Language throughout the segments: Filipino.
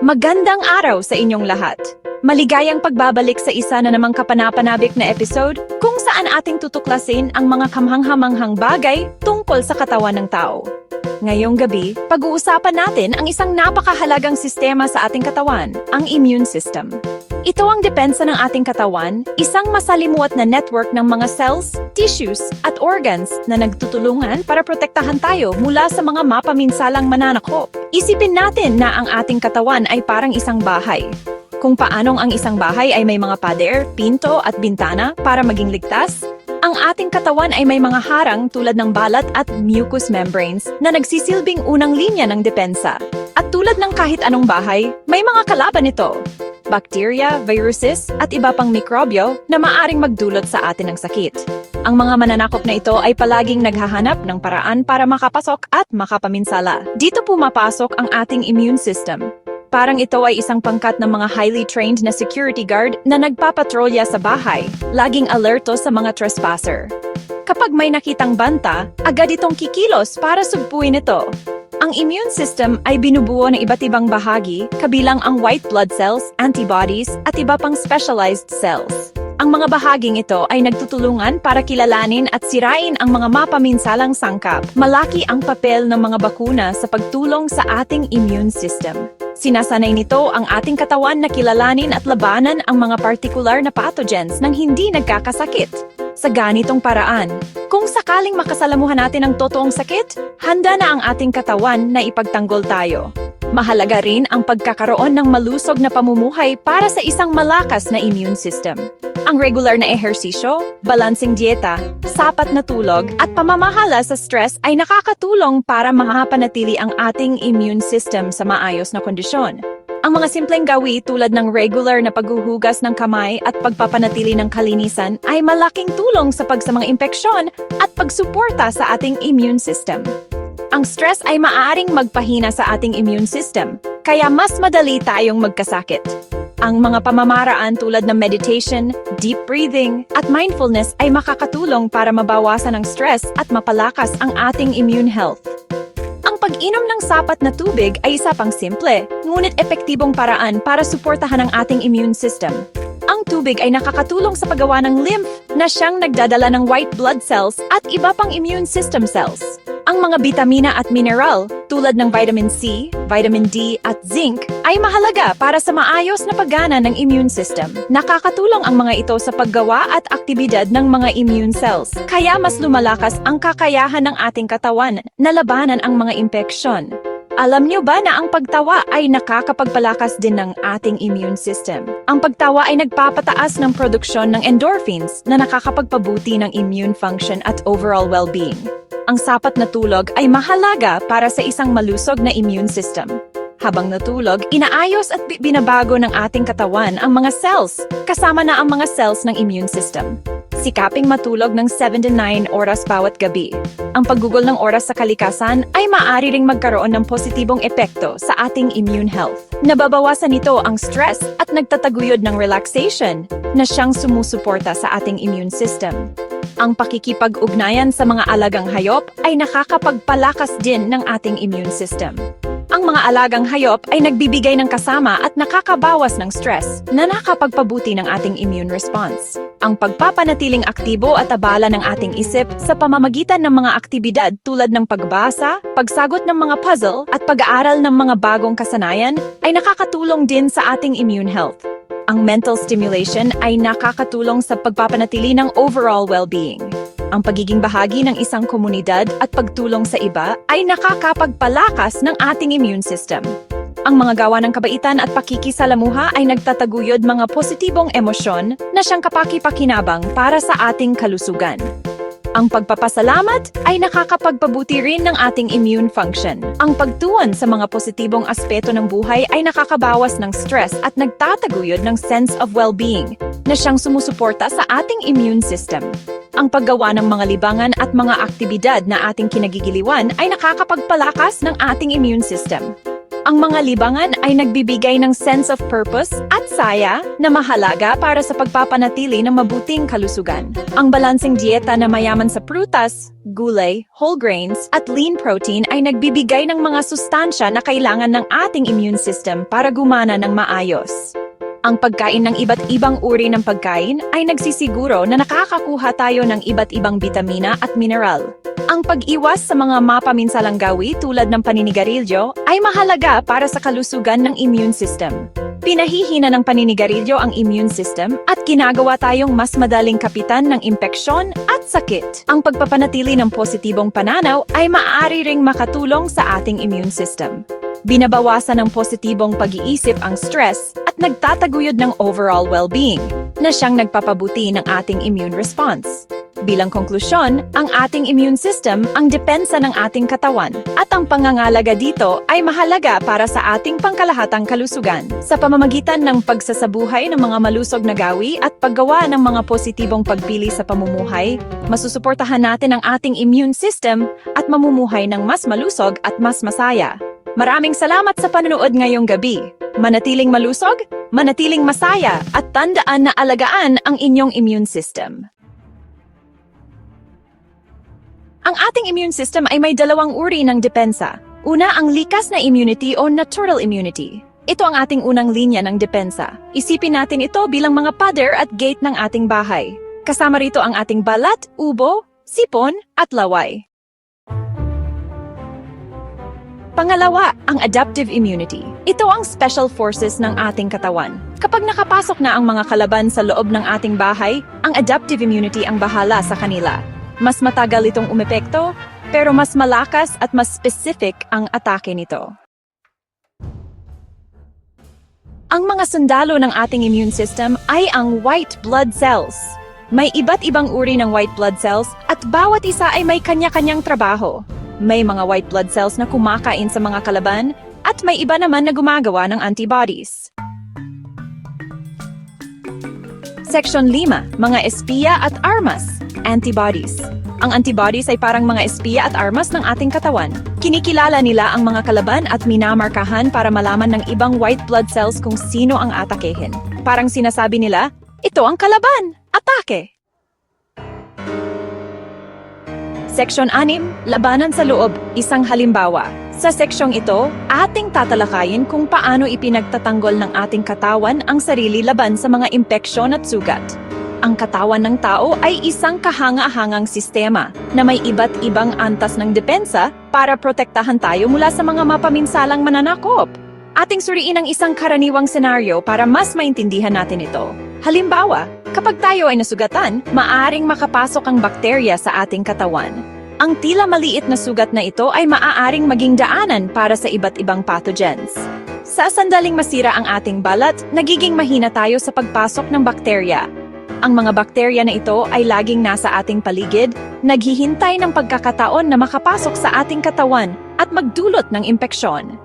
Magandang araw sa inyong lahat. Maligayang pagbabalik sa isa na namang kapanapanabik na episode kung saan ating tutuklasin ang mga kamanghamanghang bagay tungkol sa katawan ng tao. Ngayong gabi, pag-uusapan natin ang isang napakahalagang sistema sa ating katawan, ang immune system. Ito ang depensa ng ating katawan, isang masalimuot na network ng mga cells, tissues, at organs na nagtutulungan para protektahan tayo mula sa mga mapaminsalang mananakop. Isipin natin na ang ating katawan ay parang isang bahay. Kung paanong ang isang bahay ay may mga pader, pinto at bintana para maging ligtas, ang ating katawan ay may mga harang tulad ng balat at mucous membranes na nagsisilbing unang linya ng depensa. At tulad ng kahit anong bahay, may mga kalaban ito. Bacteria, viruses, at iba pang mikrobyo na maaring magdulot sa atin ng sakit. Ang mga mananakop na ito ay palaging naghahanap ng paraan para makapasok at makapaminsala. Dito pumapasok ang ating immune system. Parang ito ay isang pangkat ng mga highly trained na security guard na nagpapatrolya sa bahay, laging alerto sa mga trespasser. Kapag may nakitang banta, agad itong kikilos para sugpuin ito. Ang immune system ay binubuo ng iba't ibang bahagi, kabilang ang white blood cells, antibodies, at iba pang specialized cells. Ang mga bahaging ito ay nagtutulungan para kilalanin at sirain ang mga mapaminsalang sangkap. Malaki ang papel ng mga bakuna sa pagtulong sa ating immune system. Sinasanay nito ang ating katawan na kilalanin at labanan ang mga partikular na pathogens nang hindi nagkakasakit. Sa ganitong paraan, kung sakaling makasalamuhan natin ang totoong sakit, handa na ang ating katawan na ipagtanggol tayo. Mahalaga rin ang pagkakaroon ng malusog na pamumuhay para sa isang malakas na immune system. Ang regular na ehersisyo, balancing dieta, sapat na tulog, at pamamahala sa stress ay nakakatulong para mahapanatili ang ating immune system sa maayos na kondisyon. Ang mga simpleng gawi tulad ng regular na paghuhugas ng kamay at pagpapanatili ng kalinisan ay malaking tulong sa pagsamang impeksyon at pagsuporta sa ating immune system. Ang stress ay maaaring magpahina sa ating immune system, kaya mas madali tayong magkasakit. Ang mga pamamaraan tulad ng meditation, deep breathing, at mindfulness ay makakatulong para mabawasan ang stress at mapalakas ang ating immune health. Ang pag-inom ng sapat na tubig ay isa pang simple, ngunit epektibong paraan para suportahan ang ating immune system. Ang tubig ay nakakatulong sa paggawa ng lymph na siyang nagdadala ng white blood cells at iba pang immune system cells. Ang mga bitamina at mineral tulad ng vitamin C, vitamin D at zinc ay mahalaga para sa maayos na paggana ng immune system. Nakakatulong ang mga ito sa paggawa at aktibidad ng mga immune cells, kaya mas lumalakas ang kakayahan ng ating katawan na labanan ang mga impeksyon. Alam niyo ba na ang pagtawa ay nakakapagpalakas din ng ating immune system? Ang pagtawa ay nagpapataas ng produksyon ng endorphins na nakakapagpabuti ng immune function at overall well-being. Ang sapat na tulog ay mahalaga para sa isang malusog na immune system. Habang natulog, inaayos at bi- binabago ng ating katawan ang mga cells, kasama na ang mga cells ng immune system. Sikaping matulog ng 7 to 9 oras bawat gabi. Ang paggugol ng oras sa kalikasan ay maaari ring magkaroon ng positibong epekto sa ating immune health. Nababawasan nito ang stress at nagtataguyod ng relaxation na siyang sumusuporta sa ating immune system. Ang pakikipag-ugnayan sa mga alagang hayop ay nakakapagpalakas din ng ating immune system. Ang mga alagang hayop ay nagbibigay ng kasama at nakakabawas ng stress na nakapagpabuti ng ating immune response. Ang pagpapanatiling aktibo at abala ng ating isip sa pamamagitan ng mga aktibidad tulad ng pagbasa, pagsagot ng mga puzzle at pag-aaral ng mga bagong kasanayan ay nakakatulong din sa ating immune health. Ang mental stimulation ay nakakatulong sa pagpapanatili ng overall well-being. Ang pagiging bahagi ng isang komunidad at pagtulong sa iba ay nakakapagpalakas ng ating immune system. Ang mga gawa ng kabaitan at pakikisalamuha ay nagtataguyod mga positibong emosyon na siyang kapaki-pakinabang para sa ating kalusugan. Ang pagpapasalamat ay nakakapagpabuti rin ng ating immune function. Ang pagtuon sa mga positibong aspeto ng buhay ay nakakabawas ng stress at nagtataguyod ng sense of well-being na siyang sumusuporta sa ating immune system. Ang paggawa ng mga libangan at mga aktibidad na ating kinagigiliwan ay nakakapagpalakas ng ating immune system. Ang mga libangan ay nagbibigay ng sense of purpose at saya na mahalaga para sa pagpapanatili ng mabuting kalusugan. Ang balanseng dieta na mayaman sa prutas, gulay, whole grains at lean protein ay nagbibigay ng mga sustansya na kailangan ng ating immune system para gumana ng maayos. Ang pagkain ng iba't ibang uri ng pagkain ay nagsisiguro na nakakakuha tayo ng iba't ibang bitamina at mineral. Ang pag-iwas sa mga mapaminsalang gawi tulad ng paninigarilyo ay mahalaga para sa kalusugan ng immune system. Pinahihina ng paninigarilyo ang immune system at ginagawa tayong mas madaling kapitan ng impeksyon at sakit. Ang pagpapanatili ng positibong pananaw ay maaari ring makatulong sa ating immune system. Binabawasan ng positibong pag-iisip ang stress at nagtataguyod ng overall well-being na siyang nagpapabuti ng ating immune response. Bilang konklusyon, ang ating immune system ang depensa ng ating katawan at ang pangangalaga dito ay mahalaga para sa ating pangkalahatang kalusugan sa pamamagitan ng pagsasabuhay ng mga malusog na gawi at paggawa ng mga positibong pagpili sa pamumuhay, masusuportahan natin ang ating immune system at mamumuhay ng mas malusog at mas masaya. Maraming salamat sa panonood ngayong gabi. Manatiling malusog, manatiling masaya, at tandaan na alagaan ang inyong immune system. Ang ating immune system ay may dalawang uri ng depensa. Una, ang likas na immunity o natural immunity. Ito ang ating unang linya ng depensa. Isipin natin ito bilang mga pader at gate ng ating bahay. Kasama rito ang ating balat, ubo, sipon, at laway. Pangalawa, ang adaptive immunity. Ito ang special forces ng ating katawan. Kapag nakapasok na ang mga kalaban sa loob ng ating bahay, ang adaptive immunity ang bahala sa kanila. Mas matagal itong umepekto, pero mas malakas at mas specific ang atake nito. Ang mga sundalo ng ating immune system ay ang white blood cells. May iba't ibang uri ng white blood cells at bawat isa ay may kanya-kanyang trabaho. May mga white blood cells na kumakain sa mga kalaban at may iba naman na gumagawa ng antibodies. Section 5, mga espiya at armas, antibodies. Ang antibodies ay parang mga espiya at armas ng ating katawan. Kinikilala nila ang mga kalaban at minamarkahan para malaman ng ibang white blood cells kung sino ang atakehin. Parang sinasabi nila, ito ang kalaban, atake! Seksyon 6, Labanan sa Loob, isang halimbawa. Sa seksyong ito, ating tatalakayin kung paano ipinagtatanggol ng ating katawan ang sarili laban sa mga impeksyon at sugat. Ang katawan ng tao ay isang kahanga-hangang sistema na may iba't ibang antas ng depensa para protektahan tayo mula sa mga mapaminsalang mananakop. Ating suriin ang isang karaniwang senaryo para mas maintindihan natin ito. Halimbawa, kapag tayo ay nasugatan, maaring makapasok ang bakterya sa ating katawan. Ang tila maliit na sugat na ito ay maaaring maging daanan para sa iba't ibang pathogens. Sa sandaling masira ang ating balat, nagiging mahina tayo sa pagpasok ng bakterya. Ang mga bakterya na ito ay laging nasa ating paligid, naghihintay ng pagkakataon na makapasok sa ating katawan at magdulot ng impeksyon.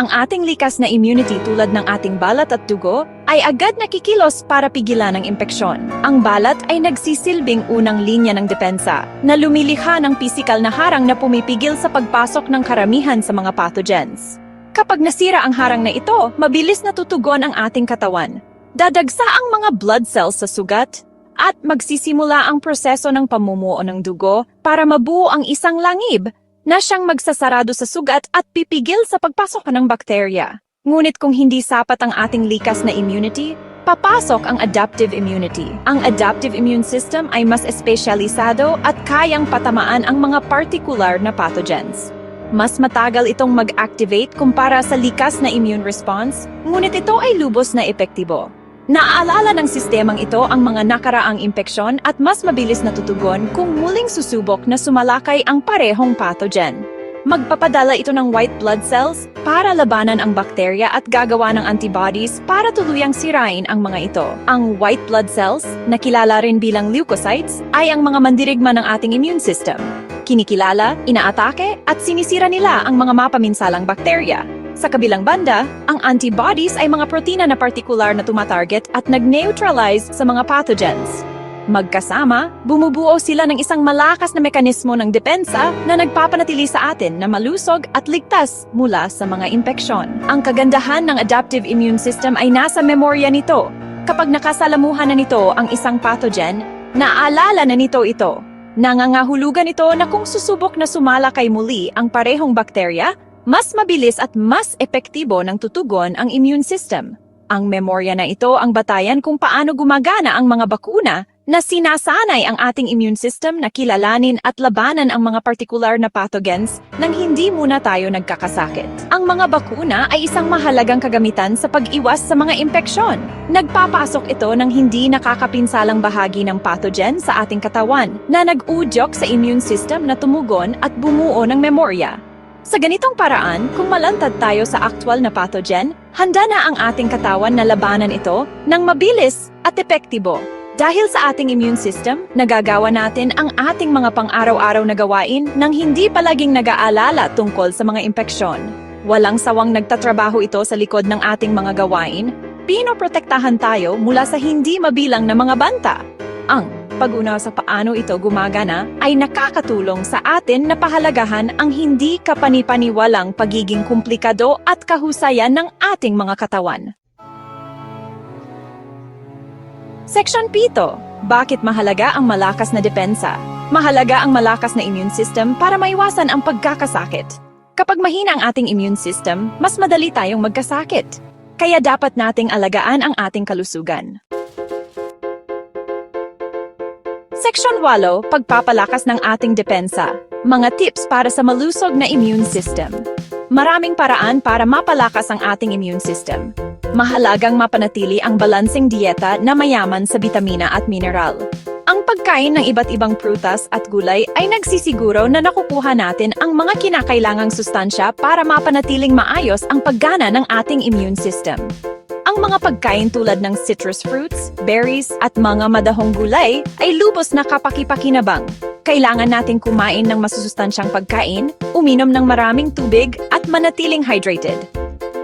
Ang ating likas na immunity tulad ng ating balat at dugo ay agad nakikilos para pigilan ang impeksyon. Ang balat ay nagsisilbing unang linya ng depensa na lumilikha ng pisikal na harang na pumipigil sa pagpasok ng karamihan sa mga pathogens. Kapag nasira ang harang na ito, mabilis na tutugon ang ating katawan. Dadagsa ang mga blood cells sa sugat at magsisimula ang proseso ng pamumuo ng dugo para mabuo ang isang langib na siyang magsasarado sa sugat at pipigil sa pagpasok ng bakterya. Ngunit kung hindi sapat ang ating likas na immunity, papasok ang adaptive immunity. Ang adaptive immune system ay mas espesyalisado at kayang patamaan ang mga particular na pathogens. Mas matagal itong mag-activate kumpara sa likas na immune response, ngunit ito ay lubos na epektibo. Naaalala ng sistemang ito ang mga nakaraang impeksyon at mas mabilis na tutugon kung muling susubok na sumalakay ang parehong pathogen. Magpapadala ito ng white blood cells para labanan ang bakterya at gagawa ng antibodies para tuluyang sirain ang mga ito. Ang white blood cells, na kilala rin bilang leukocytes, ay ang mga mandirigma ng ating immune system. Kinikilala, inaatake, at sinisira nila ang mga mapaminsalang bakterya. Sa kabilang banda, ang antibodies ay mga protina na partikular na tumatarget at nag-neutralize sa mga pathogens. Magkasama, bumubuo sila ng isang malakas na mekanismo ng depensa na nagpapanatili sa atin na malusog at ligtas mula sa mga impeksyon. Ang kagandahan ng adaptive immune system ay nasa memorya nito. Kapag nakasalamuhan na nito ang isang pathogen, naaalala na nito ito. Nangangahulugan ito na kung susubok na sumala kay muli ang parehong bakterya, mas mabilis at mas epektibo ng tutugon ang immune system. Ang memorya na ito ang batayan kung paano gumagana ang mga bakuna na sinasanay ang ating immune system na kilalanin at labanan ang mga partikular na pathogens nang hindi muna tayo nagkakasakit. Ang mga bakuna ay isang mahalagang kagamitan sa pag-iwas sa mga impeksyon. Nagpapasok ito ng hindi nakakapinsalang bahagi ng pathogen sa ating katawan na nag-udyok sa immune system na tumugon at bumuo ng memorya. Sa ganitong paraan, kung malantad tayo sa aktwal na pathogen, handa na ang ating katawan na labanan ito ng mabilis at epektibo. Dahil sa ating immune system, nagagawa natin ang ating mga pang-araw-araw na gawain nang hindi palaging nag-aalala tungkol sa mga impeksyon. Walang sawang nagtatrabaho ito sa likod ng ating mga gawain, pinoprotektahan tayo mula sa hindi mabilang na mga banta. Ang pag-una sa paano ito gumagana ay nakakatulong sa atin na pahalagahan ang hindi kapanipaniwalang pagiging komplikado at kahusayan ng ating mga katawan. Section 7. Bakit mahalaga ang malakas na depensa? Mahalaga ang malakas na immune system para maiwasan ang pagkakasakit. Kapag mahina ang ating immune system, mas madali tayong magkasakit. Kaya dapat nating alagaan ang ating kalusugan. Section 8. Pagpapalakas ng ating depensa. Mga tips para sa malusog na immune system. Maraming paraan para mapalakas ang ating immune system. Mahalagang mapanatili ang balanseng dieta na mayaman sa bitamina at mineral. Ang pagkain ng iba't ibang prutas at gulay ay nagsisiguro na nakukuha natin ang mga kinakailangang sustansya para mapanatiling maayos ang paggana ng ating immune system. Ang mga pagkain tulad ng citrus fruits, berries at mga madahong gulay ay lubos na kapakipakinabang. Kailangan nating kumain ng masusustansyang pagkain, uminom ng maraming tubig at manatiling hydrated.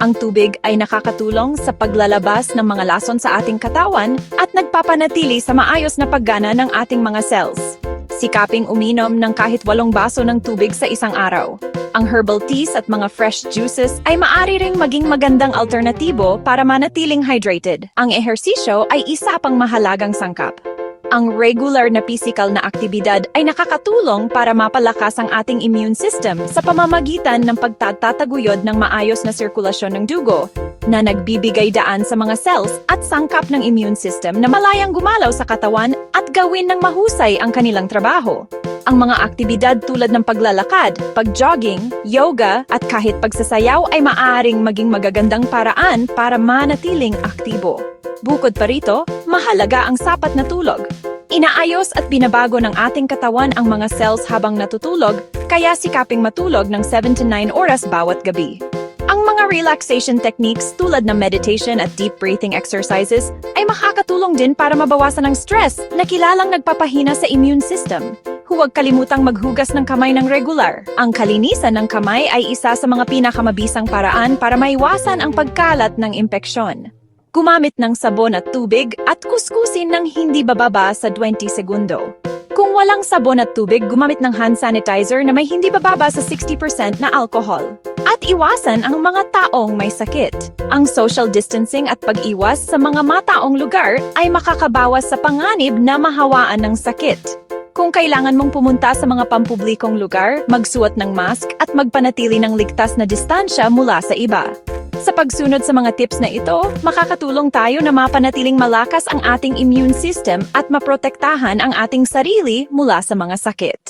Ang tubig ay nakakatulong sa paglalabas ng mga lason sa ating katawan at nagpapanatili sa maayos na paggana ng ating mga cells. Sikaping uminom ng kahit walong baso ng tubig sa isang araw. Ang herbal teas at mga fresh juices ay maari ring maging magandang alternatibo para manatiling hydrated. Ang ehersisyo ay isa pang mahalagang sangkap. Ang regular na physical na aktibidad ay nakakatulong para mapalakas ang ating immune system sa pamamagitan ng pagtatataguyod ng maayos na sirkulasyon ng dugo na nagbibigay daan sa mga cells at sangkap ng immune system na malayang gumalaw sa katawan at gawin ng mahusay ang kanilang trabaho. Ang mga aktibidad tulad ng paglalakad, pagjogging, yoga at kahit pagsasayaw ay maaaring maging magagandang paraan para manatiling aktibo. Bukod pa rito, mahalaga ang sapat na tulog. Inaayos at binabago ng ating katawan ang mga cells habang natutulog, kaya sikaping matulog ng 7 to 9 oras bawat gabi. Ang mga relaxation techniques tulad ng meditation at deep breathing exercises ay makakatulong din para mabawasan ang stress na kilalang nagpapahina sa immune system. Huwag kalimutang maghugas ng kamay ng regular. Ang kalinisan ng kamay ay isa sa mga pinakamabisang paraan para maiwasan ang pagkalat ng impeksyon. Gumamit ng sabon at tubig at kuskusin ng hindi bababa sa 20 segundo. Kung walang sabon at tubig, gumamit ng hand sanitizer na may hindi bababa sa 60% na alcohol. At iwasan ang mga taong may sakit. Ang social distancing at pag-iwas sa mga mataong lugar ay makakabawas sa panganib na mahawaan ng sakit. Kung kailangan mong pumunta sa mga pampublikong lugar, magsuot ng mask at magpanatili ng ligtas na distansya mula sa iba. Sa pagsunod sa mga tips na ito, makakatulong tayo na mapanatiling malakas ang ating immune system at maprotektahan ang ating sarili mula sa mga sakit.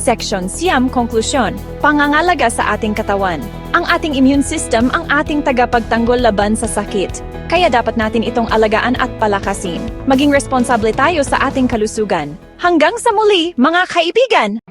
Section Siyam Konklusyon Pangangalaga sa ating katawan Ang ating immune system ang ating tagapagtanggol laban sa sakit. Kaya dapat natin itong alagaan at palakasin. Maging responsable tayo sa ating kalusugan. Hanggang sa muli, mga kaibigan!